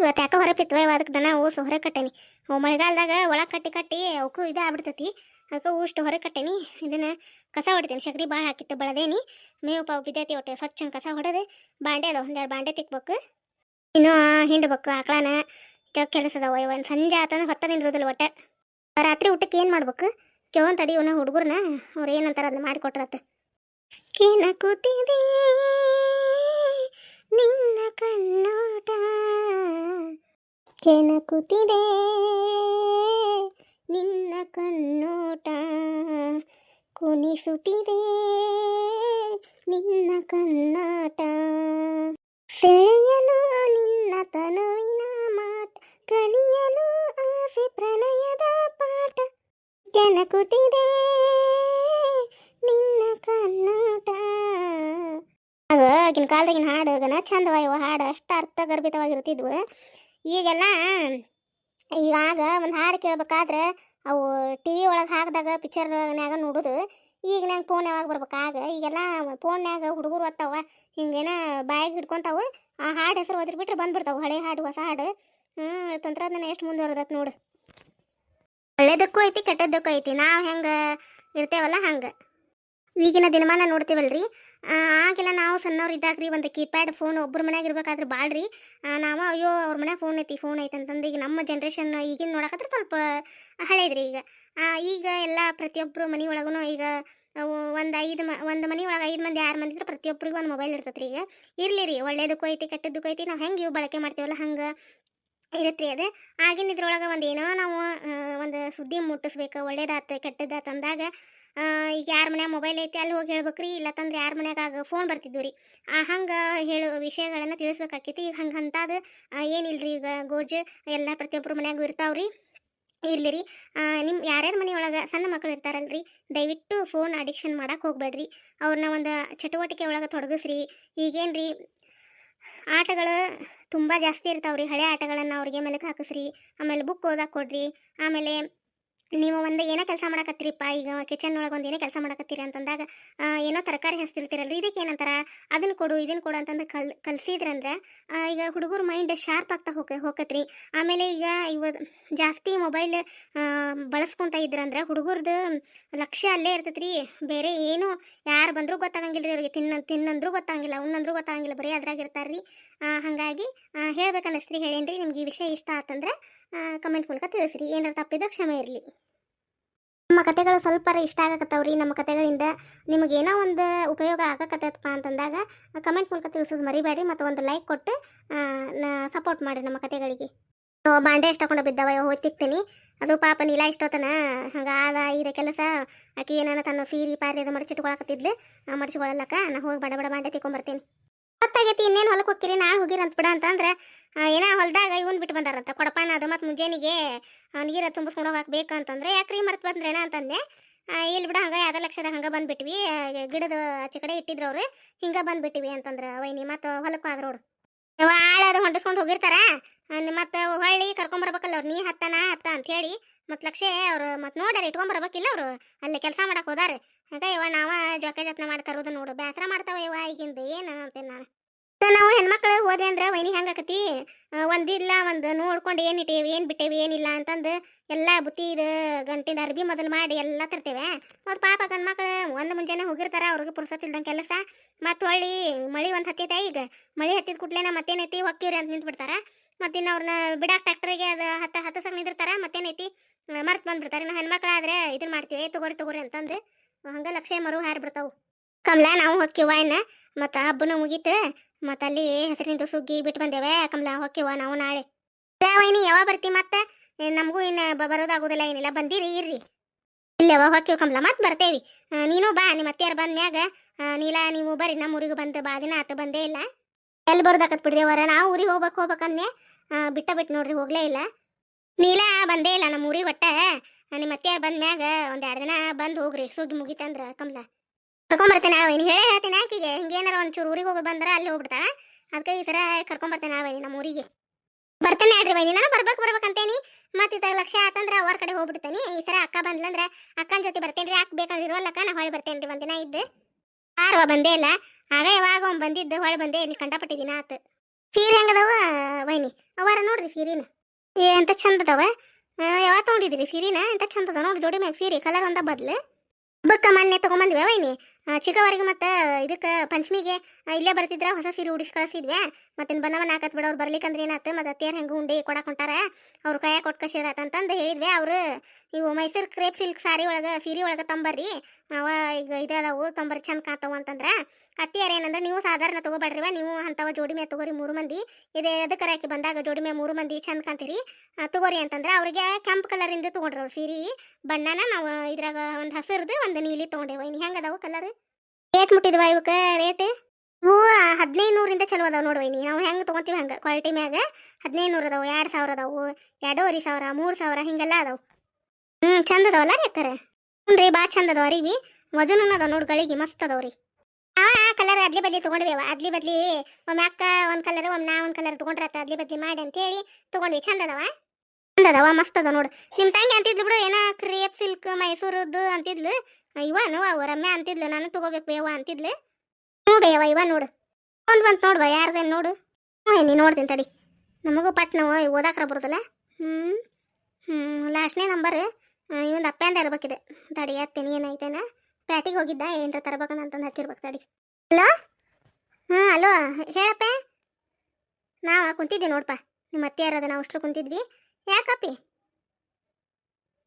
ಇವತ್ತು ಯಾಕೆ ಹೊರ ಪಿತ್ವ ಅದಕ್ಕೆ ದನ, ಊಸ್, ಹೊರಗೆ ಕಟ್ಟೇನಿ. ಮಳೆಗಾಲದಾಗ ಒಳಗೆ ಕಟ್ಟಿ ಕಟ್ಟಿ ಅವಕ್ಕೂ ಇದು ಅದಕ್ಕೆ ಊಷ್ಟು ಹೊರಗೆ ಕಟ್ಟೇನಿ. ಇದನ್ನು ಕಸ ಹೊಡಿತೀನಿ. ಸಗಣಿ ಭಾಳ ಹಾಕಿತ್ತು, ಬಳದೇನಿ. ಮೇವು ಪಾವು ಬಿದ್ದೈತಿ ಒಟ್ಟು ಸ್ವಚ್ಛ ಕಸ ಹೊಡೆದು ಬಾಂಡೆ ಅದಾವ ಒಂದೆರಡು ಬಾಂಡೆ ತಿಕ್ಬೇಕು. ಇನ್ನೂ ಹಿಂಡ್ಬೇಕು, ಆಕಳನ ಕೆಲಸ ಅದಾವ ಒಂದು ಸಂಜೆ ಆತಂದ್ರೆ ಹೊತ್ತ ನಿಂದ್ರೋದಿಲ್ಲ ಒಟ್ಟೆ ರಾತ್ರಿ ಊಟಕ್ಕೆ ಏನು ಮಾಡ್ಬೇಕು? ಕೆವನ್ ತಡಿ ಇವನ ಹುಡುಗರ್ನ, ಅವ್ರು ಏನಂತಾರ ಅದನ್ನ ಮಾಡಿಕೊಟ್ರತ್ತ. ಕೇನ ಕೂತಿದೆ. ನಿನ್ನ ಕಣ್ಣೋಟ ಕೆಣಕುತ್ತಿದೆ. ನಿನ್ನ ಕಣ್ಣೋಟ ಕುಣಿಸುತ್ತಿದೆ. ನಿನ್ನ ಕಣ್ಣಾಟ ಸೆಳೆಯಲು ನಿನ್ನ ತನುವಿನ ಮಾಟ ಕಲಿಯಲು ಆಸೆ, ಪ್ರಣಯದ ಪಾಠ ಕೆನಕುತ್ತಿದೆ ಆಗಿನ ಕಾಲದಾಗಿನ ಹಾಡು ಗನ ಚಂದವ ಇವ ಹಾಡು ಅಷ್ಟು ಅರ್ಥಗರ್ಭಿತವಾಗಿರ್ತಿದ್ವು ಈಗೆಲ್ಲ ಈಗಾಗ ಒಂದು ಹಾಡು ಕೇಳ್ಬೇಕಾದ್ರೆ ಅವು ಟಿ ವಿ ಒಳಗೆ ಹಾಕಿದಾಗ ಪಿಕ್ಚರ್ನಾಗ ನೋಡೋದು. ಈಗ ನಂಗೆ ಫೋನ್ ಯಾವಾಗ ಬರ್ಬೇಕಾಗ ಈಗೆಲ್ಲ ಫೋನ್ನಾಗ ಹುಡುಗರು ಓದ್ತಾವ, ಹಿಂಗೇನ ಬಾಯಿಗೆ ಹಿಡ್ಕೊಂತಾವು, ಆ ಹಾಡು ಹೆಸರು ಓದಿರ್ ಬಿಟ್ರೆ ಬಂದ್ಬಿಡ್ತಾವೆ, ಹಳೆ ಹಾಡು, ಹೊಸ ಹಾಡು. ಹ್ಞೂ ತಂತ್ರಜ್ಞಾನ ಎಷ್ಟು ಮುಂದುವರೆದತ್ ನೋಡು. ಒಳ್ಳೇದಕ್ಕೂ ಐತಿ, ಕೆಟ್ಟದ್ದಕ್ಕೂ ಐತಿ, ನಾವು ಹೆಂಗೆ ಇರ್ತೇವಲ್ಲ ಹಂಗೆ. ಈಗಿನ ದಿನಮಾನ ನೋಡ್ತೀವಲ್ರಿ? ಆಗೆಲ್ಲ ನಾವು ಸಣ್ಣವ್ರು ಇದ್ದಾಗ್ರಿ ಒಂದು ಕೀಪ್ಯಾಡ್ ಫೋನ್ ಒಬ್ಬರ ಮನ್ಯಾಗ ಇರ್ಬೇಕಾದ್ರೆ ಬಾಳ್ರಿ. ನಾವು ಅಯ್ಯೋ ಅವ್ರ ಮನ್ಯಾಗ ಫೋನ್ ಐತಿ ಫೋನ್ ಐತಿ ಅಂತಂದು ಈಗ ನಮ್ಮ ಜನ್ರೇಷನ್ ಈಗಿನ ನೋಡಕತ್ರ ಸ್ವಲ್ಪ ಹಳೇದ್ರಿ ಈಗ. ಈಗ ಎಲ್ಲ ಪ್ರತಿಯೊಬ್ಬರು ಮನೆ ಒಳಗೂ ಈಗ ಒಂದು ಐದು ಮ, ಒಂದು ಮನೆ ಒಳಗೆ ಐದು ಮಂದಿ, ಆರು ಮಂದಿ ಇದ್ರೆ ಪ್ರತಿಯೊಬ್ಬರಿಗೂ ಒಂದು ಮೊಬೈಲ್ ಇರ್ತೈತ್ರಿ ಈಗ. ಇರಲಿ ರೀ, ಒಳ್ಳೇದಕ್ಕೂ ಐತಿ ಕೆಟ್ಟದಕ್ಕೂ ಐತಿ, ನಾವು ಹೆಂಗೆ ಇವು ಬಳಕೆ ಮಾಡ್ತೀವಲ್ಲ ಹಂಗೆ ಇರುತ್ತೆ ಅದು. ಆಗಿನ ಇದ್ರೊಳಗೆ ಒಂದು ಏನೋ ನಾವು ಒಂದು ಸುದ್ದಿ ಮುಟ್ಟಿಸ್ಬೇಕು, ಒಳ್ಳೇದಾತ, ಕೆಟ್ಟದಾತ ಅಂದಾಗ ಈಗ ಯಾರ ಮನ್ಯಾಗ ಮೊಬೈಲ್ ಐತಿ ಅಲ್ಲಿ ಹೋಗಿ ಹೇಳ್ಬೇಕ್ರಿ ಇಲ್ಲ ಇಲ್ಲತಂದ್ರೆ ಯಾರ ಮನ್ಯಾಗ ಫೋನ್ ಬರ್ತಿದ್ವು ರೀ. ಹಂಗೆ ಹೇಳೋ ವಿಷಯಗಳನ್ನು ತಿಳಿಸ್ಬೇಕಾಕೈತಿ. ಈಗ ಹಂಗೆ ಅಂತಾದ ಏನಿಲ್ರಿ ಈಗ ಗೋಜು, ಎಲ್ಲ ಪ್ರತಿಯೊಬ್ಬರು ಮನ್ಯಾಗೂ ಇರ್ತಾವ್ರಿ ಇರ್ಲಿ ರೀ. ನಿಮ್ಮ ಯಾರ್ಯಾರ ಮನೆಯೊಳಗೆ ಸಣ್ಣ ಮಕ್ಕಳು ಇರ್ತಾರಲ್ರಿ, ದಯವಿಟ್ಟು ಫೋನ್ ಅಡಿಕ್ಷನ್ ಮಾಡಕ್ಕೆ ಹೋಗ್ಬೇಡ್ರಿ. ಅವ್ರನ್ನ ಒಂದು ಚಟುವಟಿಕೆ ಒಳಗೆ ತೊಡಗಿಸ್ರಿ. ಈಗೇನು ರೀ ಆಟಗಳು ತುಂಬ ಜಾಸ್ತಿ ಇರ್ತಾವ್ರಿ. ಹಳೆ ಆಟಗಳನ್ನು ಅವ್ರಿಗೆ ಮೇಲಕ್ಕೆ ಹಾಕಿಸ್ರಿ, ಆಮೇಲೆ ಬುಕ್ ಓದಕ್ಕೆ ಕೊಡ್ರಿ. ಆಮೇಲೆ ನೀವು ಒಂದು ಏನೋ ಕೆಲಸ ಮಾಡಕತ್ತೀರಿಪ್ಪ, ಈಗ ಕಿಚನ್ ಒಳಗೆ ಒಂದು ಏನೋ ಕೆಲಸ ಮಾಡಕತ್ತೀರಿ ಅಂತಂದಾಗ ಏನೋ ತರಕಾರಿ ಹಚ್ತಿರ್ತೀರಲ್ರಿ, ಇದಕ್ಕೆ ಏನಂತಾರ? ಅದನ್ನು ಕೊಡು ಇದನ್ನು ಕೊಡು ಅಂತಂದು ಕಲ್, ಕಲ್ಸಿದ್ರಂದ್ರೆ ಈಗ ಹುಡುಗರ ಮೈಂಡ್ ಶಾರ್ಪ್ ಆಗ್ತಾ ಹೋಗ ಹೋಗತ್ರಿ ಆಮೇಲೆ ಈಗ ಇವ ಜಾಸ್ತಿ ಮೊಬೈಲ್ ಬಳಸ್ಕೊಂತ ಇದ್ರಂದ್ರೆ ಹುಡುಗರ್ದು ಲಕ್ಷ್ಯ ಅಲ್ಲೇ ಇರ್ತೈತ್ರಿ. ಬೇರೆ ಏನು ಯಾರು ಬಂದರೂ ಗೊತ್ತಾಗಂಗಿಲ್ಲ ರೀ ಅವ್ರಿಗೆ ತಿನ್ನ ತಿನ್ನಂದ್ರೂ ಗೊತ್ತಾಗಂಗಿಲ್ಲ, ಉಣ್ಣಂದ್ರೂ ಗೊತ್ತಾಗಂಗಿಲ್ಲ, ಬರೀ ಅದ್ರಾಗ ಇರ್ತಾರ್ರಿ. ಹಾಗಾಗಿ ಹೇಳ್ಬೇಕನ್ನಸ್ತ್ರಿ, ಹೇಳೇನ್ರಿ, ನಿಮ್ಗೆ ಈ ವಿಷಯ ಇಷ್ಟ ಆತಂದ್ರೆ ಕಮೆಂಟ್ ಮೂಲಕ ತಿಳಿಸ್ರಿ. ಏನಾರು ತಪ್ಪಿದ್ರೆ ಕ್ಷಮೆ ಇರಲಿ. ನಮ್ಮ ಕತೆಗಳು ಸ್ವಲ್ಪ ಇಷ್ಟ ಆಗಕತ್ತವ್ರಿ. ನಮ್ಮ ಕತೆಗಳಿಂದ ನಿಮಗೇನೋ ಒಂದು ಉಪಯೋಗ ಆಗಕತ್ತಪ್ಪ ಅಂತಂದಾಗ ಕಮೆಂಟ್ ಮೂಲಕ ತಿಳಿಸೋದು ಮರಿಬೇಡ್ರಿ. ಮತ್ತು ಒಂದು ಲೈಕ್ ಕೊಟ್ಟು ಸಪೋರ್ಟ್ ಮಾಡಿ ನಮ್ಮ ಕತೆಗಳಿಗೆ. ಬಾಂಡೆ ಇಷ್ಟ ತಕೊಂಡ ಬಿದ್ದಾವ ಹೋಗಿ ತಿಕ್ತೀನಿ. ಅದು ಪಾಪ ನೀಲ ಇಷ್ಟೊತ್ತನ ಹಂಗೆ ಆದ ಇದೆ ಕೆಲಸ. ಆಕೆ ಏನಾನ ತನ್ನ ಸೀರೆ ಪಾರಿ ಅದು ಮಡಚಿಟ್ಕೊಳಕತ್ತಿದ್ಲು. ಮಡಚಿಕೊಳ್ಳಲಕ್ಕ ನಾ ಹೋಗಿ ಬಡ ಬಡ ಬಾಂಡೆ ತಿಕ್ಕೊಂಬರ್ತೀನಿ. ಗೊತ್ತಾಗೈತಿ ಇನ್ನೇನು ಹೊಲಕ್ಕೆ ಹೋಗ್ತೀರಿ? ನಾಳೆ ಹೋಗಿರಂತ ಬಿಡ ಅಂತಂದ್ರೆ ಆ, ಏನೋ ಹೊಲದ ಬಿಟ್ಟು ಬಂದಾರಂತ. ಕೊಡಪಾನ ಅದು ಮತ್ತು ಮುಂಜಾನೆಗೆ ನೀರ ತುಂಬಿಸ್ಕೊಂಡು ಹೋಗಕ್ಕೆ ಬೇಕಂತಂದ್ರೆ ಯಾಕ್ರಿ ಮರ್ತು ಬಂದ್ರೇನ ಅಂತಂದೆ. ಇಲ್ಲಿ ಬಿಡ ಹಂಗೆ ಯಾವ್ದೋ ಲಕ್ಷದ ಹಂಗೆ ಬಂದ್ಬಿಟ್ವಿ. ಗಿಡದ ಆಚೆ ಕಡೆ ಇಟ್ಟಿದ್ರು ಅವ್ರು. ಹಿಂಗೆ ಬಂದ್ಬಿಟ್ಟಿವಿ ಅಂತಂದ್ರೆ ವೈನಿ ಮತ್ತು ಹೊಲಕ್ಕೆ ರೋಡು ನೋಡು. ಆಳ ಅದು ಹೊಂಡಿಸ್ಕೊಂಡು ಹೋಗಿರ್ತಾರ. ಮತ್ತು ಹೊಳ್ಳಿ ಕರ್ಕೊಂಬರ್ಬೇಕಲ್ಲ ಅವ್ರು. ನೀ ಹತ್ತನ, ಹತ್ತ ಅಂತ ಹೇಳಿ ಮತ್ತು ಲಕ್ಷ ಅವ್ರು ಮತ್ತು ನೋಡ್ಯಾರ ಇಟ್ಕೊಂಬರ್ಬೇಕಿಲ್ಲ ಅವರು. ಅಲ್ಲಿ ಕೆಲಸ ಮಾಡಕ್ಕೆ ಹೋದಾರೆ. ಹಾಗ ಇವ ನಾವ ಜೋಕೆ ಜತ್ನ ಮಾಡ್ತಾರೋದು ನೋಡು. ಬೇಸರ ಮಾಡ್ತಾವ ಇವ ಈಗಿಂದ. ಏನು ಅಂತೇನೆ ನಾನು. ನಾವು ಹೆಣ್ಮಕ್ಳು ಹೋದೆ ಅಂದ್ರೆ ವೈನಿ ಹೆಂಗಾಕತಿ ಒಂದಿಲ್ಲ ಒಂದು ನೋಡ್ಕೊಂಡು ಏನು ಇಟ್ಟೇವಿ, ಏನು ಬಿಟ್ಟೇವಿ ಏನಿಲ್ಲ ಅಂತಂದು ಎಲ್ಲ ಇದು ಗಂಟಿನ ಅರ್ಬಿ ಮೊದಲು ಮಾಡಿ ಎಲ್ಲ ತರ್ತೇವೆ. ಮತ್ತು ಪಾಪ ಗಂಡ್ಮಕ್ಳು ಒಂದು ಮುಂಜಾನೆ ಹೋಗಿರ್ತಾರ, ಅವ್ರಿಗೆ ಪುರ್ಸತ್ ಇಲ್ದಂಗೆ ಕೆಲಸ. ಮತ್ತು ಹೊಳ್ಳಿ ಮಳಿ ಒಂದು ಹತ್ತೈತೆ ಈಗ. ಮಳಿ ಹತ್ತಿದ ಕೂಡ್ಲೇನ ಮತ್ತೇನೈತಿ? ಹೊಕ್ಕಿವ್ರಿ ಅಂತ ನಿಂತ್ಬಿಡ್ತಾರೆ. ಮತ್ತು ಇನ್ನು ಅವ್ರನ್ನ ಬಿಡಾಕ್ ಟ್ಯಾಕ್ಟ್ರಿಗೆ ಅದು ಹತ್ತು ಹತ್ತು ಸಲ ನಿಂದಿರ್ತಾರೆ, ಮತ್ತೇನೈತಿ? ಮರ್ತು ಬಂದ್ಬಿಡ್ತಾರೆ. ನಾವು ಹೆಣ್ಮಕ್ಳಾದ್ರೆ ಇದನ್ನ ಮಾಡ್ತೀವಿ ತಗೋರಿ ತಗೋರಿ ಅಂತಂದು ಹಂಗೆ ಲಕ್ಷ ಮರು ಹಾರಿಬಿಡ್ತಾವೆ ಕಮಲ, ನಾವು ಹೊಕ್ಕಿವ ಇನ್ನು? ಮತ್ತು ಹಬ್ಬನೂ ಮುಗೀತು. ಮತ್ತು ಅಲ್ಲಿ ಹೆಸರಿನಿಂದ ಸುಗ್ಗಿ ಬಿಟ್ಟು ಬಂದೇವೆ, ಕಮಲ ಹೊಕ್ಕಿವ ನಾವು ನಾಳೆ. ವೈನಿ ಯಾವಾಗ ಬರ್ತಿ ಮತ್ತೆ? ನಮಗೂ ಇನ್ನು ಬರೋದಾಗೋದಿಲ್ಲ ಏನಿಲ್ಲ, ಬಂದಿರಿ, ಇರ್ರಿ. ಇಲ್ಲವ ಹೊಕ್ಕಿವ ಕಮಲ, ಮತ್ತೆ ಬರ್ತೇವಿ. ನೀನು ಬಾ ನಿಮ್ಮ ಅತ್ತೆಯಾರು ಬಂದ್ಮ್ಯಾಗ ಮ್ಯಾಗ ನೀಲ, ನೀವು ಬರ್ರಿ ನಮ್ಮ ಊರಿಗೆ ಬಂದು ಬಾ ದಿನ ಆತ, ಬಂದೇ ಇಲ್ಲ. ಎಲ್ಲಿ ಬರೋದಾಕತ್ ಬಿಡ್ರಿ ಅವರ ನಾವು ಊರಿಗೆ ಹೋಗ್ಬೇಕು ಹೋಗ್ಬೇಕನ್ನೆ ಬಿಟ್ಟ ಬಿಟ್ಟು ನೋಡ್ರಿ, ಹೋಗ್ಲೇ ಇಲ್ಲ. ನೀಲ, ಬಂದೇ ಇಲ್ಲ ನಮ್ಮ ಊರಿಗೆ ಒಟ್ಟ. ನಿಮ್ಮ ಅತ್ತೆಯಾರು ಬಂದ್ಮ್ಯಾಗ ಒಂದು ಎರಡು ದಿನ ಬಂದು ಹೋಗ್ರಿ, ಸುಗ್ಗಿ ಮುಗೀತಂದ್ರ ಕಮಲ. ಕರ್ಕೊಂಬರ್ತೇನೆ ಅವನಿ ಹೇಳೇ ಹೇಳ್ತೀನಿ ಆಕಿಗೆ. ಹಿಂಗೇನಾರ ಒಂಚೂರು ಊರಿಗೆ ಹೋಗಿ ಬಂದ್ರೆ ಅಲ್ಲಿ ಹೋಗ್ಬಿಡ್ತಾಳ ಅದಕ್ಕೆ ಈ ಸರ ಕರ್ಕೊಂಬರ್ತೇನೆ ನಾವೇ ನಮ್ಮ ಊರಿಗೆ. ಬರ್ತೇನೆ ಹೇಳ್ರಿ ವೈನಿ, ನಾನು ಬರ್ಬೇಕು ಅಂತೇನಿ ಮತ್ತೆ ಇದ್ದಾಗ ಲಕ್ಷ ಆತಂದ್ರೆ ಅವ್ರ ಕಡೆ ಹೋಗ್ಬಿಡ್ತೇನೆ. ಈ ಸರ ಅಕ್ಕ ಬಂದ್ಲಂದ್ರೆ ಅಕ್ಕನ ಜೊತೆ ಬರ್ತೇನೆ ರೀ ಅಕ್ಕ ಬೇಕಂದಿರುವಲ್ಲಕ್ಕ ನಾ ಹೊಳ್ಳಿ ಬರ್ತೇನೆ ರೀ ಒಂದಿನ ಇದ್ದು. ಆರ್ವ ಬಂದೇ ಇಲ್ಲ. ಆಗ ಯಾವಾಗ ಅವ್ನು ಬಂದಿದ್ದು ಹೊಳೆ ಬಂದೆ, ಇಲ್ಲಿ ಕಂಡಪಟ್ಟಿದ್ದೀನ ಆತು. ಸೀರೆ ಹೆಂಗದವ ವೈನಿ? ಅವಾರ ನೋಡ್ರಿ ಸೀರೆನ. ಎಂತ ಚಂದ ಅದಾವ ಯಾವಾಗ ತೊಗೊಂಡಿದ್ರಿ ಸೀರೆನ? ಎಂತ ಚಂದ ಅದ ನೋಡಿ ಜೋಡಿ ಮ್ಯಾಗ ಸೀರೆ, ಕಲರ್ ಒಂದ ಬದ್ಲು. ಹಬ್ಬಕ್ಕೆ ಮೊನ್ನೆ ತೊಗೊಂಬಂದ್ವಿ ವೈನಿ. ಚಿಕ್ಕವರಿಗೆ ಮತ್ತು ಇದಕ್ಕೆ ಪಂಚಮಿಗೆ ಇಲ್ಲೇ ಬರ್ತಿದ್ರ, ಹೊಸ ಸೀರೆ ಉಡಿಸಿ ಕಳಿಸಿದ್ವಿ. ಮತ್ತೆ ಬಣ್ಣ ಬಣ್ಣ ಹಾಕತ್ ಬಿಡ ಅವ್ರು ಬರ್ಲಿಕ್ಕಂದ್ರೆ ಏನಾಯ್ತು ಮತ್ತೆ ತೇರ್ ಹೆಂಗೆ ಉಂಡಿ ಕೊಡಕ್ಕೆ ಹೊಂಟಾರ? ಅವ್ರು ಕೈಯಾಗ ಕೊಟ್ಟು ಕಸಿದ್ರಾತ ಅಂತಂದು ಹೇಳಿದ್ವಿ. ಅವರು ಇವು ಮೈಸೂರು ಕ್ರೇಪ್ ಸಿಲ್ಕ್ ಸಾರಿ ಒಳಗೆ, ಸೀರೆ ಒಳಗೆ ತಂಬರ್ರಿ. ಅವ ಈಗ ಇದಾವು ತೊಂಬರ್ ಚಂದ ಕಾಣ್ತಾವ ಅಂತಂದ್ರೆ. ಅತ್ತಿಯಾರ ಏನಂದ್ರೆ ನೀವು ಸಾಧಾರಣ ತಗೋಬೇಡ್ರಿವ ನೀವು ಅಂಥವ ಜೋಡಿ ಮೇ ತಗೋರಿ ಮೂರು ಮಂದಿ. ಇದೇ ಎದಕ್ಕೆ ಹಾಕಿ ಬಂದಾಗ ಜೋಡಿ ಮೇ ಮೂರು ಮಂದಿ ಚಂದ ಕಾಂತೀರಿ ಆ, ತಗೋರಿ ಅಂತಂದ್ರೆ ಅವ್ರಿಗೆ ಕೆಂಪು ಕಲರಿಂದ ತೊಗೊಂಡ್ರು ಅವ್ರು ಸೀರೆ. ಬಣ್ಣನ ನಾವು ಇದ್ರಾಗ ಒಂದು ಹಸಿರ್ದು ಒಂದು ನೀಲಿ ತೊಗೊಂಡೇವ. ಇನ್ನು ಹೆಂಗೆ ಅದಾವ ಕಲರ್ ರೇಟ್ ಮುಟ್ಟಿದ್ವ ಇವಕ್ಕೆ ರೇಟ್? ಇವು ಹದಿನೈದು ನೂರಿಂದ ಚಲೋ ಅದಾವ ನೋಡುವ ನೀ ನಾವು ಹೆಂಗೆ ತೊಗೊತೀವಿ ಹಂಗೆ? ಕ್ವಾಲಿಟಿ ಮ್ಯಾಗ ಹದಿನೈದು ನೂರು ಅದಾವು ಎರಡು ಸಾವಿರ ಅದಾವು ಎರಡೂವರೆ ಸಾವಿರ ಮೂರು ಸಾವಿರ ಹಿಂಗೆಲ್ಲ ಅದಾವು. ಹ್ಞೂ ಚಂದ ಅದಾವಲ್ಲ ರೀ ಅಕ್ಕಾರ ಹ್ಞೂ ರೀ ಭಾಳ ಚಂದ ಅದಾವ ರೀ ವಜನು ಅದಾವ ನೋಡಿ ಗಳಿಗೆ ಮಸ್ತ್ ಅದಾವ ರೀ. ಕಲರ್ ಅದ್ಲಿ ಬದ್ಲಿ ತೊಗೊಂಡ್ವೇವ ಅದ್ಲಿ ಬದ್ಲಿ ಒಮ್ಮೆ ಅಕ್ಕ ಒಂದು ಕಲರ್ ಒಮ್ಮೆ ನಾ ಒಂದು ಕಲರ್ ತೊಗೊಂಡ್ರತ್ತ ಅದ್ಲಿ ಬದ್ಲಿ ಮಾಡಿ ಅಂತೇಳಿ ತೊಗೊಂಡ್ವಿ. ಚಂದ ಅದಾವ? ಚಂದ ಅದಾವ, ಮಸ್ತ್ ಅದ ನೋಡು. ನಿಮ್ಮ ತಂಗಿ ಅಂತಿದ್ಲು ಬಿಡು, ಏನೋ ಕ್ರೇಪ್ ಸಿಲ್ಕ್ ಮೈಸೂರದ್ದು ಅಂತಿದ್ಲು. ಇವ ಅವ ರಮ್ಯಾ ಅಂತಿದ್ಲು. ನಾನು ತಗೋಬೇಕು ಬೇವ ಅಂತಿದ್ಲು. ಹ್ಞೂ ಬೇವ, ಇವ ನೋಡು. ಕೊಂಡು ಬಂತು ನೋಡುವ ಯಾರ್ದೇನು ನೋಡು. ನೀ ನೋಡ್ತೀನಿ ತಡಿ. ನಮಗೂ ಪಟ್ ನಾವು ಓದಾಕ್ರ ಬರುದಲ್ಲ? ಹ್ಮ್ ಹ್ಮ್, ಲಾಸ್ಟ್ನೇ ನಂಬರ್ ಇವೊಂದು ಅಂತ ಇರ್ಬೇಕಿದೆ ತಡಿ ಎತ್ತೀನಿ ಏನಾಯ್ತೇನ? ಪ್ಯಾಟಿಗೆ ಹೋಗಿದ್ದ, ಏನ್ರ ತರ್ಬೇಕನ್ನ ಅಂತಂದು ಹಚ್ಚಿರ್ಬೇಕು ತಡಿ. ಹಲೋ? ಹಾಂ ಹಲೋ, ಹೇಳಪ್ಪ. ನಾವು ಕುಂತಿದ್ವಿ ನೋಡಪ್ಪ. ನಿಮ್ಮ ಅತ್ತೆ ಯಾರದ ನಾವು ಅಷ್ಟು ಕುಂತಿದ್ವಿ. ಯಾಕಪ್ಪಿ?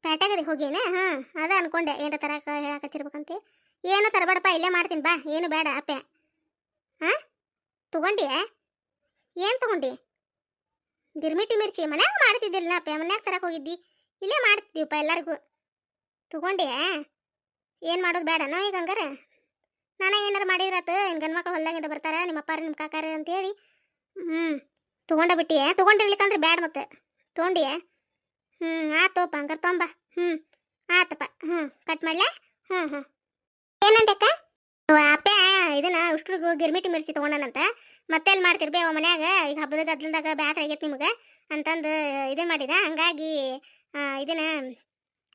ಪೇಟೆಗದಿ ಹೋಗೇನೆ ಹಾಂ, ಅದ ಅನ್ಕೊಂಡೆ. ಏನರ ತರಕ ಹೇಳಕತ್ತಿರ್ಬೇಕಂತೆ. ಏನು ತರಬೇಡಪ್ಪ, ಇಲ್ಲೇ ಮಾಡ್ತೀನಿ, ಬಾ. ಏನು ಬೇಡ, ಅಪ್ಪೆ. ಹಾಂ? ತಗೊಂಡಿ ಏನು ತಗೊಂಡಿ? ಗಿರ್ಮಿಟಿ ಮಿರ್ಚಿ ಮನ್ಯಾಗ ಮಾಡ್ತಿದ್ದಿಲ್ಲ ಅಪ್ಪ. ಮನ್ಯಾಗ ತರಕ್ಕೆ ಹೋಗಿದ್ದಿ. ಇಲ್ಲೇ ಮಾಡ್ತಿದ್ದೀವಪ್ಪ ಎಲ್ಲರಿಗೂ. ತಗೊಂಡಿ ಏನು ಮಾಡೋದು ಬೇಡ, ನಾವು ಈಗ ಹಂಗಾರ? ನಾನೇ ಏನಾರು ಮಾಡಿದ್ರಾತ, ಏನು ಗಂಡು ಮಕ್ಳು ಹೊಲ್ದಾಗಿಂದ ಬರ್ತಾರೆ, ನಿಮ್ಮ ಅಪ್ಪಾರ, ನಿಮ್ಮ ಕಾಕಾರ ಅಂತೇಳಿ. ಹ್ಞೂ ತೊಗೊಂಡ ಬಿಟ್ಟಿಯೇ. ತಗೊಂಡಿರ್ಲಿಕ್ಕಂದ್ರೆ ಬ್ಯಾಡ ಮತ್ತೆ. ತೊಗೊಂಡಿಯೇ? ಹ್ಞೂ ಆತೋಪ, ಹಂಗಾರೆ ತೊಂಬ. ಹ್ಞೂ ಆತಪ್ಪ ಹ್ಞೂ ಕಟ್ ಮಾಡ್ಲಾ? ಹ್ಞೂ ಹ್ಞೂ ಏನಂತಕ್ಕ? ಅಪ್ಪ, ಇದನ್ನ ಉಷ್ಟ್ರಿಗೂ ಗಿರ್ಮಿಟಿ ಮಿರ್ಚಿ ತೊಗೊಂಡನಂತ. ಮತ್ತೆ ಎಲ್ಲಿ ಮಾಡ್ತಿರ್ಬೇ ಅವ ಮನ್ಯಾಗ ಈಗ ಹಬ್ಬದ ಗದ್ದಲ್ದಾಗ ಬ್ಯಾಡ ಆಗೈತೆ ನಿಮ್ಗೆ. ಅಂತಂದು ಇದನ್ನ ಮಾಡಿದ. ಹಂಗಾಗಿ ಇದನ್ನ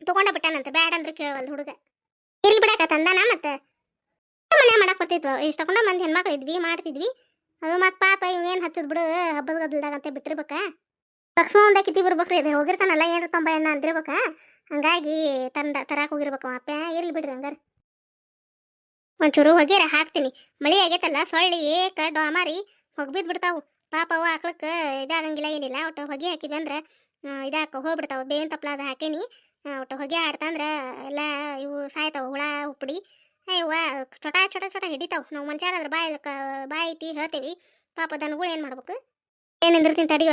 ತೊಗೊಂಡ ಬಿಟ್ಟಾನಂತ. ಬ್ಯಾಡ ಅಂದ್ರೆ ಕೇಳವಲ್ದು ಹುಡುಗ. ಇರ್ಲಿ ಬಿಡಕ್ಕ, ತಂದಾನ ಮತ್ತೆ. ಮನೆ ಮಾಡಕ್ ಬರ್ತಿದ್ವು ಇಷ್ಟಕೊಂಡ ಮಂದಿ ಹೆಣ್ಮಕ್ಳು ಇದ್ವಿ, ಮಾಡ್ತಿದ್ವಿ. ಅದು ಮತ್ತೆ ಪಾಪ ಇವ್ ಏನು ಹಚ್ಚದ್ ಬಿಡು, ಹಬ್ಬದ ಗದ್ದಲ್ದಾಗ ಅಂತ ಬಿಟ್ಟಿರ್ಬೇಕ ಒಂದ ಒಂದಾಕಿತಿ ಬರ್ಬೇಕ್ರಿ ಅದು ಹೋಗಿರ್ತಾನಲ್ಲ, ಏನ್ರ ತೊಂಬ ಎಣ್ಣ ಅಂದಿರ್ಬೇಕ. ಹಂಗಾಗಿ ತಂದ, ತರಾಕ್ ಹೋಗಿರ್ಬೇಕು ಅಪ್ಪ, ಇರ್ಲಿ ಬಿಡ್ರಿ ಹಂಗಾರ. ಒಂಚೂರು ಹೊಗೆರ ಹಾಕ್ತೀನಿ. ಮಳಿ ಆಗೈತಲ್ಲ, ಸೊಳ್ಳಿ ಏಕ ಡಾಮಾರಿ ಹೊಗ್ಬಿದ್ ಬಿಡ್ತಾವು ಪಾಪ ಅವ ಆಕಳಕ್ಕೆ ಇದಾಗಂಗಿಲ್ಲ, ಏನಿಲ್ಲ. ಒಟ್ಟು ಹೊಗೆ ಹಾಕಿದ್ವಿ ಅಂದ್ರೆ ಇದಾಕ ಹೋಗ್ಬಿಡ್ತಾವು. ಬೇವಿನ ತಪ್ಪಲ ಅದು ಹಾಕೇನಿ ಒಟ್ಟು ಹೊಗೆ ಆಡ್ತಂದ್ರೆ ಎಲ್ಲ ಇವು ಸಾಯ್ತಾವ, ಹುಳ ಉಪ್ಪಡಿ ಇವ ಚೊಟ ಚೊಟ ಚೊಟ ಹಿಡಿತಾವ. ನಾವು ಮನುಷ್ಯರ ಅದ್ರ ಬಾಯಿ ಬಾಯಿ ಐತಿ ಹೇಳ್ತೀವಿ. ಪಾಪ ದನಗಳು ಏನು ಮಾಡ್ಬೇಕು? ಏನು ನಿಂದಿರ್ತೀನಿ ತಡಿವ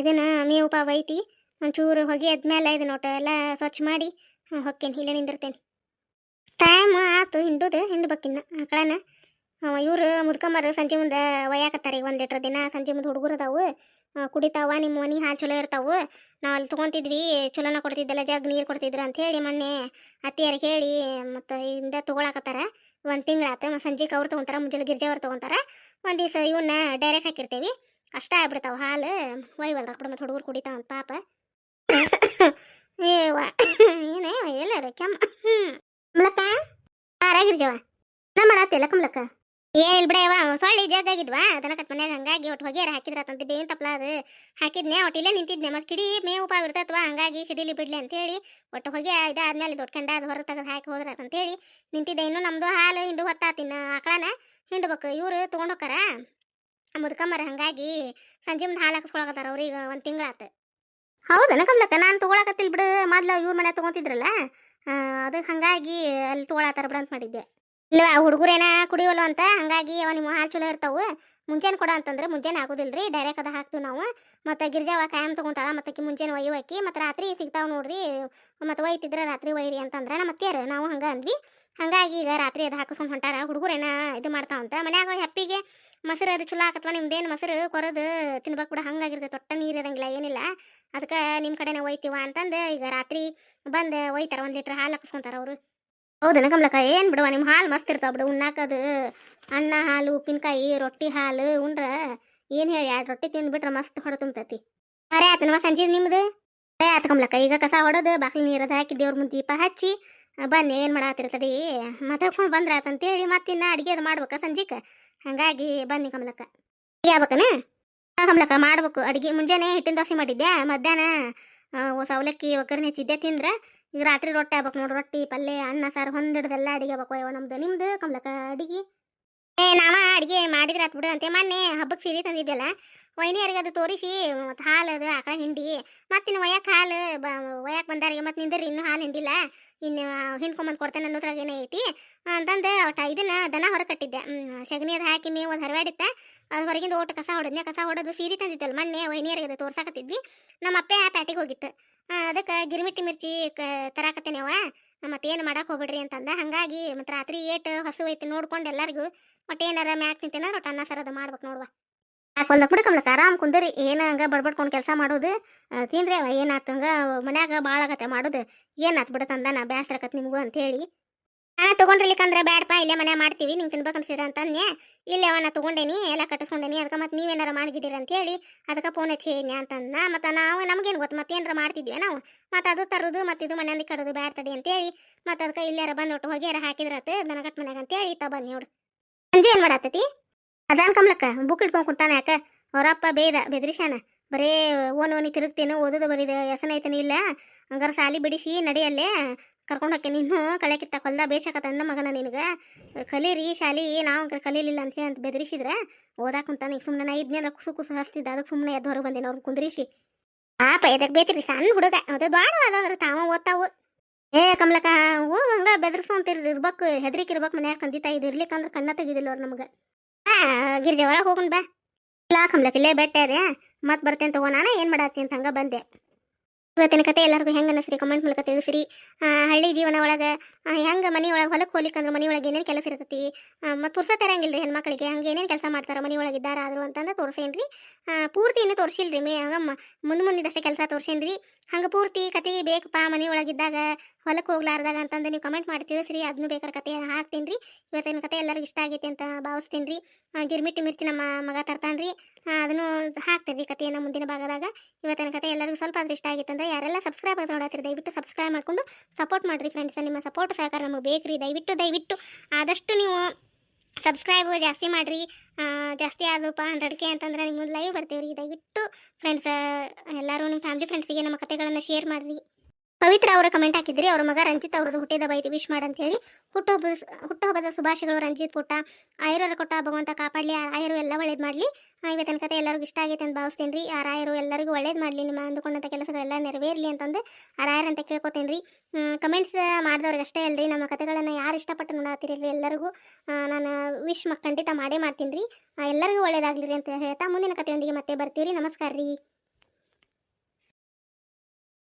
ಇದನ್ನು ಇದನ್ನ ಮೇವು ಪಾಪ ಐತಿ, ಒಂಚೂರು ಹೊಗೆ ಆದ್ಮೇಲೆ ಇದನ್ನ ಒಟ್ಟು ಎಲ್ಲ ಸ್ವಚ್ಛ ಮಾಡಿ ಹೊಕ್ಕೇನಿ ಇಲ್ಲೇ ನಿಂದಿರ್ತೇನೆ ಟೈಮ್ ಆತು, ಹಿಂಡುದು ಹಿಂಡ್ಬೇಕಿನ್ನ ಆಕಳನ ಇವರು ಮುದ್ಕಂಬರು ಸಂಜೆ ಮುಂದೆ ಒಯ್ಯಾಕತ್ತಾರೆ. ಈಗ ಒಂದು ಲೀಟ್ರ್ ದಿನ ಸಂಜೆ ಮುಂದೆ ಹುಡುಗರು ಅದಾವು. ಕುಡಿತಾವ, ನಿಮ್ಮ ಮನೆ ಹಾಲು ಚಲೋ ಇರ್ತಾವು. ನಾವು ಅಲ್ಲಿ ತೊಗೊಂತಿದ್ವಿ, ಚಲೋನ ಕೊಡ್ತಿದ್ದಲ್ಲ, ಜಗ್ ನೀರು ಕೊಡ್ತಿದ್ರು ಅಂತ ಹೇಳಿ ಮೊನ್ನೆ ಅತ್ತಿಯರಿಗೆ ಹೇಳಿ ಮತ್ತು ಹಿಂದೆ ತೊಗೊಳಕತ್ತಾರ. ಒಂದು ತಿಂಗಳಾತು ಮತ್ತು ಸಂಜೆಗೆ ಅವ್ರು ತೊಗೊಂತಾರ, ಮುಂಜಾನೆ ಗಿರ್ಜಾವ್ರು ತೊಗೊಂತಾರ. ಒಂದು ದಿವಸ ಇವನ್ನ ಡೈರೆಕ್ಟ್ ಹಾಕಿರ್ತೀವಿ. ಅಷ್ಟೇ ಆಗ್ಬಿಡ್ತಾವ ಹಾಲು. ಒಯ್ವಲ್ರ ಕೂಡ ಮತ್ತು ಹುಡುಗರು ಕುಡಿತಾವ ಅಂತ ಪಾಪ. ಏನೇ ರೀ ಕೆಮ್ಮ. ಕಮಲಕ್ಕ ಆರಾಗಿರ್ಜವ ನಾ ಮಾಡತ್ತಿಲ್ಲ ಕಮಲಕ್ಕ ಏನಿಲ್ಲ ಬಿಡವ ಸೊಳ್ಳಿ ಜಗ್ಗಾಗಿದ್ವಾ ಅದನ್ನ ಕಟ್ ಮನ್ಯಾಗ ಹಂಗಾಗಿ ಒಟ್ಟು ಹೊಗೆ ಹಾಕಿದ್ರ ಅಂತ ಬೇವಿನ ತಪ್ಪಲ ಅದು. ಹಾಕಿದ್ನೆ ಒಟ್ಟು ಇಲ್ಲೇ ನಿಂತಿದ್ನೆ ಮತ್ತೆ ಕಿಡಿ ಮೇವು ಪಾವ ಇರ್ತೈತವ ಹಂಗಾಗಿ ಸಿಡಿಲಿ ಬಿಡ್ಲಿ ಅಂತೇಳಿ ಒಟ್ಟು ಹೊಗೆ ಇದಾದ್ಮೇಲೆ ದೊಡ್ಡ ಕಂಡ ಅದು ಹೊರ ತೆಗೆದು ಹಾಕಿ ಹೋದ್ರಾತಂತೇಳಿ ನಿಂತಿದ್ದೆ. ಇನ್ನು ನಮ್ದು ಹಾಲು ಹಿಂಡು ಹೊತ್ತಾತಿನ ಆಕಳನ. ಹಿಂಡ್ಬೇಕು ಇವ್ರು ತೊಗೊಂಡು ಹೋಕಾರ ಮುದ್ಕಂಬರ ಹಂಗಾಗಿ ಸಂಜೆ ಮುಂದೆ ಹಾಲು ಹಾಕಿಸ್ಕೊಳಕತ್ತಾರ ಅವ್ರಿಗೆ ಒಂದು ತಿಂಗಳಾತು. ಹೌದನ ಕಮ್ಲಕ್ಕ ನಾನು ತೊಗೊಳಕತ್ತಿಲ್ಲ ಬಿಡು. ಮೊದ್ಲು ಇವ್ರ ಮನೆ ತೊಗೊಂತಿದ್ರಲ್ಲ ಅದಕ್ಕೆ ಹಂಗಾಗಿ ಅಲ್ಲಿ ತೊಗೊಳತ್ತಾರ ಬಿಡು ಅಂತ ಮಾಡಿದ್ದೆ. ಇಲ್ಲ ಹುಡುಗರೇನ ಕುಡಿಯೋಲ್ಲ ಅಂತ, ಹಂಗಾಗಿ ಅವ ನಿಮ್ಮ ಹಾಲು ಚಲೋ ಇರ್ತಾವೆ. ಮುಂಜಾನೆ ಕೊಡ ಅಂತಂದ್ರೆ ಮುಂಜಾನೆ ಆಗೋದಿಲ್ಲ ರೀ ಡೈರೆಕ್ಟ್ ಅದ ಹಾಕ್ತೀವಿ ನಾವು. ಮತ್ತು ಗಿರ್ಜಾವ ಕಾಯಂ ತೊಗೊಂತಾಳ ಮತ್ತು ಆಕಿ ಮುಂಜಾನೆ ಒಯ್ಯುವಕ್ಕಿ ಮತ್ತು ರಾತ್ರಿ ಸಿಗ್ತಾವೆ ನೋಡ್ರಿ, ಮತ್ತು ಒಯ್ತಿದ್ರೆ ರಾತ್ರಿ ಒಯ್ಯಿರಿ ಅಂತಂದ್ರೆ ನಮ್ಮ ನಾವು ಹಂಗೆ ಅಂದ್ವಿ. ಹಂಗಾಗಿ ಈಗ ರಾತ್ರಿ ಅದು ಹಾಕಿಸ್ಕೊಂಡು ಹೊಂಟಾರ, ಹುಡುಗರೇನ ಇದು ಮಾಡ್ತಾವಂತ ಮನ್ಯಾಗ ಹೆಪ್ಪಿಗೆ ಮೊಸರು ಅದು ಚಲೋ ಆಕತ್ವ, ನಿಮ್ದೇನು ಮೊಸರು ಕೊರದು ತಿನ್ಬೇಕು ಕೂಡ ಹಂಗಾಗಿರ್ತದೆ ತೊಟ್ಟ ನೀರು ಇರಂಗಿಲ್ಲ, ಏನಿಲ್ಲ. ಅದಕ್ಕೆ ನಿಮ್ಮ ಕಡೆನೇ ಒಯ್ತೀವ ಅಂತಂದು ಈಗ ರಾತ್ರಿ ಬಂದು ಒಯ್ತಾರ, ಒಂದು ಲೀಟ್ರ್ ಹಾಲು ಹಾಕಿಸ್ಕೊಂತಾರ ಅವರು. ಹೌದನ ಕಮಲಕ್ಕ ಏನು ಬಿಡವ ನಿಮ್ಮ ಹಾಲು ಮಸ್ತ್ ಇರ್ತಾವ ಬಿಡು, ಉಣ್ಣಾಕದು. ಅನ್ನ ಹಾಲು, ಉಪ್ಪಿನಕಾಯಿ, ರೊಟ್ಟಿ ಹಾಲು, ಉಂಡ್ರ. ಏನು ಹೇಳಿ, ಎರಡು ರೊಟ್ಟಿ ತಿಂದ್ಬಿಟ್ರೆ ಮಸ್ತ್ ಹೊಡೆ ತುಂಬತೈತಿ. ಅರೆ ಆತ ನಮ್ಮ ಸಂಜೆ ನಿಮ್ದು. ಅರೆ ಆತ ಕಮಲಕ್ಕ ಈಗ ಕಸ ಹೊಡೋದು ಬಾಕ್ಲಿ ನೀರದ ಹಾಕಿ ದೇವ್ರ ಮುಂದೆ ದೀಪ ಹಚ್ಚಿ ಬನ್ನಿ, ಏನು ಮಾಡಾತಿರ ತಡಿ. ಮಾತಾಡ್ಕೊಂಡು ಬಂದ್ರೆ ಆತಂತೇಳಿ ಅಡುಗೆ ಅದು ಮಾಡ್ಬೇಕಾ ಸಂಜೆಗೆ ಹಂಗಾಗಿ ಬನ್ನಿ ಕಮಲಕ್ಕ ಯಾವಕ್ಕನ ಕಮಲಕ್ಕ ಮಾಡ್ಬೇಕು. ಅಡಿಗೆ ಮುಂಜಾನೆ ಹಿಟ್ಟಿನ ದೋಸೆ ಮಾಡಿದ್ದೆ ಮಧ್ಯಾಹ್ನ ಅವಲಕ್ಕಿ, ಒಗ್ಗರಣೆ ಹೆಚ್ಚಿದ್ದೆ ತಿಂದ್ರೆ ಈಗ ರಾತ್ರಿ ರೊಟ್ಟಿ ಆಗ್ಬೇಕು ನೋಡಿ, ರೊಟ್ಟಿ ಪಲ್ಯ ಅನ್ನ, ಸಾರು ಹೊಂದಿಡ್ದೆಲ್ಲ ಅಡಿಗೆ ಆಗ್ಬೇಕು ಯಾವ ನಮ್ದು. ನಿಮ್ದು ಕಮ್ಲಕ್ಕ ಅಡಿಗೆ? ಏ, ನಾವ ಅಡಿಗೆ ಮಾಡಿದ್ರೆ ಆತ್ ಬಿಡು ಅಂತೆ. ಮೊನ್ನೆ ಹಬ್ಬಕ್ಕೆ ಸೀರೆ ತಂದಿದ್ದೆಲ್ಲ ವೈನಿಯರಿಗೆ ಅದು ತೋರಿಸಿ, ಮತ್ತು ಹಾಲು ಅದು ಆಕಳ ಹಿಂಡಿ. ಮತ್ತಿನ್ನು ಒಯ್ಯಕ್ಕೆ ಹಾಲು, ಬ ಒಯ್ಯಕ್ಕೆ ಬಂದಾರಿಗೆ ಮತ್ತು ನಿಂದ್ರಿ, ಇನ್ನೂ ಹಾಲು ಹಿಂಡಿಲ್ಲ. ಇನ್ನು ಹಿಂಡ್ಕೊಂಬಂದು ಕೊಡ್ತೇನೆ ಅನ್ನೋದ್ರಾಗ ಐತಿ. ಅಂತಂದು ಒಟ್ಟು ಇದನ್ನು ದನ ಹೊರ ಕಟ್ಟಿದ್ದೆ. ಸಗಣಿ ಅದು ಹಾಕಿ ಮೇವು ಅದು ಹರವಾಡಿತ್ತೆ, ಅದು ಹೊರಗಿಂದ ಓಟು ಕಸ ಹೊಡೆದ್ನೆ, ಕಸ ಹೊಡೆದು ಸೀರೆ ತಂದಿದ್ದಲ್ಲ ಮೊನ್ನೆ ವೈನಿಯರಿಗೆ ಅದು ತೋರ್ಸಾಕತ್ತಿದ್ವಿ. ನಮ್ಮ ಅಪ್ಪೆ ಆ ಪ್ಯಾಟಿಗೆ ಹೋಗಿತ್ತು. ಅದಕ್ಕೆ ಗಿರಿಮಿಟ್ಟಿ ಮಿರ್ಚಿ ಕ, ತರಾಕತ್ತೇನೆ ಅವ ಮತ್ತೆ ಏನು ಮಾಡಕ್ಕೆ ಹೋಗ್ಬಿಡ್ರಿ ಅಂತಂದ. ಹಾಗಾಗಿ ಮತ್ತು ರಾತ್ರಿ ಏಟು ಹಸು ಐತಿ ನೋಡ್ಕೊಂಡು ಎಲ್ಲರಿಗೂ ಒಟ್ಟು ಏನಾರ ಮ್ಯಾಕ್ ನಿಂತೇನ ರೊಟ್ಟ ಅನ್ನ ಸರದ ಮಾಡ್ಬೇಕು ನೋಡುವ ಹಾಕೊಂಡ ಕೂಡ ಕಮ್ಲಕ್ಕ, ಆರಾಮ್ ಕುಂದರಿ. ಏನು ಹಂಗ ಬಡ್ಬಡ್ಕೊಂಡು ಕೆಲಸ ಮಾಡೋದು. ತಿನ್ರಿ ಅವ ಏನಾತು ಹಂಗ ಮನ್ಯಾಗ ಭಾಳ ಆಗತ್ತೆ ಮಾಡೋದು. ಏನಾತ್ ಬಿಡತ್ತಂದ ನಾ ಬ್ಯಾಸ್ರಕತ್ ನಿಮಗೂ ಅಂತೇಳಿ ನಾ ತೊಗೊಂಡ್ರಿಲಿಕ್ಕಂದ್ರೆ ಬ್ಯಾಡಪ್ಪ, ಇಲ್ಲೇ ಮನೆ ಮಾಡ್ತೀವಿ ನಿಂಗೆ ತಿನ್ಬೇಕು ಅನ್ಸಿರ ಅಂತಂದೆ ಇಲ್ಲೇ ಅವನ ತೊಗೊಂಡೇನಿ, ಎಲ್ಲ ಕಟ್ಟಿಸ್ಕೊಂಡೇನಿ, ಅದಕ್ಕೆ ಮತ್ತೆ ನೀವೇನಾರ ಅಂತ ಅಂತೇಳಿ ಅದಕ್ಕೆ ಫೋನ್ ಹಚ್ಚಿ ಅಂತ ಅಂತಂದ ಮತ್ತು ನಾವು ನಮಗೇನು ಗೊತ್ತು, ಮತ್ತೆ ಏನಾರ ಮಾಡ್ತಿದ್ವಿ ನಾವು? ಮತ್ತು ಅದು ತರೋದು, ಮತ್ತು ಇದು ಮನೆಯಲ್ಲಿ ಕಡೋದು ಬ್ಯಾಡ ತಡಿ ಅಂತೇಳಿ ಮತ್ತು ಅದಕ್ಕೆ ಇಲ್ಲೇರ ಬಂದು ಒಟ್ಟು ಹೋಗ್ಯಾರ ಹಾಕಿದ್ರತ್ ದನಗಟ್ ಮನ್ಯಾಗ ಅಂತೇಳಿ ತ ಬಂದು ನೋಡು. ಸಂಜೆ ಏನು ಮಾಡತ್ತತಿ ಅದಾನ್ ಕಮ್ಲಕ್ಕ, ಬುಕ್ ಇಟ್ಕೊಂಡ್ ಕುಂತಾನ ಯಾಕ? ಅವರಪ್ಪ ಬೇದ ಬೆದ್ರಿಶಾನ ಬರೇ ಓನ್ ಓನಿ ತಿರುಗ್ತೇನೆ, ಓದೋದು ಬರೀದ ಹೆಸನ ಐತನ ಇಲ್ಲ, ಹಂಗಾರ ಸಾಲಿ ಬಿಡಿಸಿ ನಡಿಯಲ್ಲೇ ಕರ್ಕೊಂಡು ಹೋಗಿ ನೀನು ಕಳೆ ಕಿತ್ತ ಹೊಲ್ದ ಬೇಸಾಕತ್ತ ಅಂದ ಮಗನ ನಿನಗೆ. ಕಲೀರಿ, ಶಾಲಿ, ನಾವು ಕಲೀಲಿಲ್ಲ ಅಂತ ಹೇಳಿ ಅಂತ ಬೆದರಿಸಿದ್ರೆ. ಓದಾಕ್ ಸುಮ್ಮನೆ ನಾ ಇದ್ನೆಲ್ಲ ಕುಸು ಕುಸು ಹಸ್ತಿದ್ದ. ಅದಕ್ಕೆ ಸುಮ್ಮನೆ ಎದ್ದು ಹೊರಗೆ ಬಂದೇನೆ ಅವ್ರನ್ನ ಕುಂದ್ರಿಸಿ. ಪಾಪ ಎದಕ್ಕೆ ಬೇತ್ರಿ ಸಣ್ಣ ಹುಡುಗ. ಅದು ದ್ವಾಡ ಅದಾದ್ರೆ ತಾವ ಓದ್ತಾವು. ಏ ಕಮಲಕ್ಕ ಓ ಹಂಗ ಅಂತ ಇರ್ಬೇಕು, ಹೆದರಿಕೆ ಇರ್ಬೇಕು ಮನ್ಯಾಗ ತಂದೆ ತಾಯಿ ಇರ್ಲಿಕ್ಕಂದ್ರೆ ಕಣ್ಣ ತೆಗಿದಿಲ್ಲ ಅವ್ರು ನಮ್ಗೆ. ಗಿರ್ಜೆ, ಒಳಗೆ ಹೋಗೋಣ ಬಾ. ಇಲ್ಲ ಕಮಲಕ್ಕ, ಇಲ್ಲೇ ಬೆಟ್ಟ ಮತ್ತೆ ಬರ್ತೇನೆ ತಗೋ. ನಾನು ಏನು ಮಾಡತ್ತಿ ಅಂತ ಹಂಗೆ ಬಂದೆ. ಇವತ್ತಿನ ಕತೆ ಎಲ್ಲರಿಗೂ ಹೆಂಗೆ ಅನ್ನಿಸ್ರಿ ಕಮೆಂಟ್ ಮೂಲಕ ತಿಳಿಸ್ರಿ. ಹಳ್ಳಿ ಜೀವನ ಒಳಗೆ ಹೆಂಗೆ ಮನೆಯೊಳಗೆ ಹೊಲಕ್ಕೆ ಹೋಗ್ಲಿಕ್ಕಂದ್ರೆ ಮನೆ ಒಳಗೆ ಏನೇನು ಕೆಲಸ ಇರ್ತೈತಿ? ಮತ್ತು ಪುರ್ಸತ್ ಇರಂಗಿಲ್ಲ ರೀ ಹೆಣ್ಮಕ್ಳಿಗೆ. ಹಂಗೆ ಏನೇನು ಕೆಲಸ ಮಾಡ್ತಾರೆ? ಮನೆಯೊಳಗೆ ಒಳಗೆ ಇದ್ದಾರ ಆದ್ರು ಅಂತಂದ್ರೆ ತೋರಿಸೇನು ರೀ ಪೂರ್ತಿ ಇನ್ನೂ ತೋರಿಸಿಲ್ರಿ ಮೇ ಹಂಗೆ ಮುಂದೆ ಮುಂದಿದ್ದಷ್ಟೇ ಕೆಲಸ ತೋರ್ಸೇನ್ರಿ. ಹಂಗೆ ಪೂರ್ತಿ ಕತೆ ಬೇಕಪ್ಪ ಮನೆ ಒಳಗಿದ್ದಾಗ ಹೊಲಕ್ಕೆ ಹೋಗ್ಲಾರ್ದಾಗ ಅಂತಂದು ನೀವು ಕಮೆಂಟ್ ಮಾಡಿ ತಿಳಿಸ್ರಿ. ಅದನ್ನು ಬೇಕಾದ್ರೆ ಕತೆ ಹಾಕ್ತೀನಿ ರೀ ಇವತ್ತಿನ ಕತೆ ಎಲ್ಲರಿಗೂ ಇಷ್ಟ ಆಗೈತಿ ಅಂತ ಭಾವಿಸ್ತೀನಿ. ರೀ ಗಿರ್ಮಿಟ್ಟಿ ಮಿರ್ಚಿ ನಮ್ಮ ಮಗ ತರ್ತಾನ್ರಿ. ರೀ ಅದನ್ನು ಹಾಕ್ತೀನಿ ರೀ ಮುಂದಿನ ಭಾಗದಾಗ. ಇವತ್ತಿನ ಕತೆ ಎಲ್ಲರಿಗೂ ಸ್ವಲ್ಪ ಆದ್ರೂ ಇಷ್ಟ ಆಗಿತ್ತು ಅಂದ್ರೆ ಯಾರೆಲ್ಲ ಸಬ್ಸ್ಕ್ರೈಬ್ ನೋಡತ್ತೀರಿ, ದಯವಿಟ್ಟು ಸಬ್ಸ್ಕ್ರೈಬ್ ಮಾಡ್ಕೊಂಡು ಸಪೋರ್ಟ್ ಮಾಡಿರಿ ಫ್ರೆಂಡ್ಸ್ ನಿಮ್ಮ ಸಪೋರ್ಟ್ ಸಹಕಾರ ನಮಗೆ ಬೇಕ್ರಿ, ದಯವಿಟ್ಟು ದಯವಿಟ್ಟು. ಆದಷ್ಟು ನೀವು ಸಬ್ಸ್ಕ್ರೈಬ್ ಜಾಸ್ತಿ ಮಾಡಿರಿ. ಜಾಸ್ತಿ ಆದಪ್ಪ ಹಂಡ್ರೆಡ್ ಕೆ ಅಂತಂದ್ರೆ ಲೈವ್ ಬರ್ತೀವಿ ರೀ ದಯವಿಟ್ಟು ಫ್ರೆಂಡ್ಸ್ ಎಲ್ಲರೂ ನಿಮ್ಮ ಫ್ಯಾಮಿಲಿ ಫ್ರೆಂಡ್ಸಿಗೆ ನಮ್ಮ ಕಥೆಗಳನ್ನು ಶೇರ್ ಮಾಡಿರಿ. ಪವಿತ್ರ ಅವರ ಕಮೆಂಟ್ ಹಾಕಿದ್ರಿ. ಅವ್ರ ಮಗ ರಂಜಿತ್ ಅವ್ರದ್ದು ಹುಟ್ಟಿದ ಬೈತಿ ವಿಶ್ ಮಾಡಂತ ಹೇಳಿ ಹುಟ್ಟುಹಬ್ಬ ಹುಟ್ಟುಹಬ್ಬದ ಶುಭಾಶಯಗಳು ರಂಜಿತ್ ಪುಟ್ಟ, ಆಯುರರ ಕೊಟ್ಟ ಭಗವಂತ ಕಾಪಾಡಲಿ, ಆ ರಾಯರು ಎಲ್ಲ ಒಳ್ಳೇದು ಮಾಡಲಿ. ಇವತ್ತಿನ ಕತೆ ಎಲ್ಲರಿಗೂ ಇಷ್ಟ ಆಗೈತೆ ಅಂತ ಭಾವಿಸ್ತೀನಿ ರೀ. ಆ ರಾಯರು ಎಲ್ಲರಿಗೂ ಒಳ್ಳೇದು ಮಾಡಲಿ. ನಿಮ್ಮ ಅಂದುಕೊಂಡಂಥ ಕೆಲಸಗಳೆಲ್ಲ ನೆರವೇರಲಿ ಅಂತಂದು ಆ ರಾಯರಂತ ಕೇಳ್ಕೊತೀನಿ ರೀ. ಕಮೆಂಟ್ಸ್ ಮಾಡಿದವ್ರಿಗೆ ಅಷ್ಟೇ ಅಲ್ರಿ. ನಮ್ಮ ಕತೆಗಳನ್ನು ಯಾರು ಇಷ್ಟಪಟ್ಟು ನೋಡತ್ತೀರಿ ಎಲ್ಲರಿಗೂ. ನಾನು ವಿಶ್ ಖಂಡಿತ ಮಾಡೇ ಮಾಡ್ತೀನಿ ರೀ. ಎಲ್ಲರಿಗೂ ಒಳ್ಳೇದಾಗಲಿ ಅಂತ ಹೇಳ್ತಾ ಮುಂದಿನ ಕಥೆಯೊಂದಿಗೆ ಮತ್ತೆ ಬರ್ತೀವಿ ರೀ. ನಮಸ್ಕಾರ ರೀ.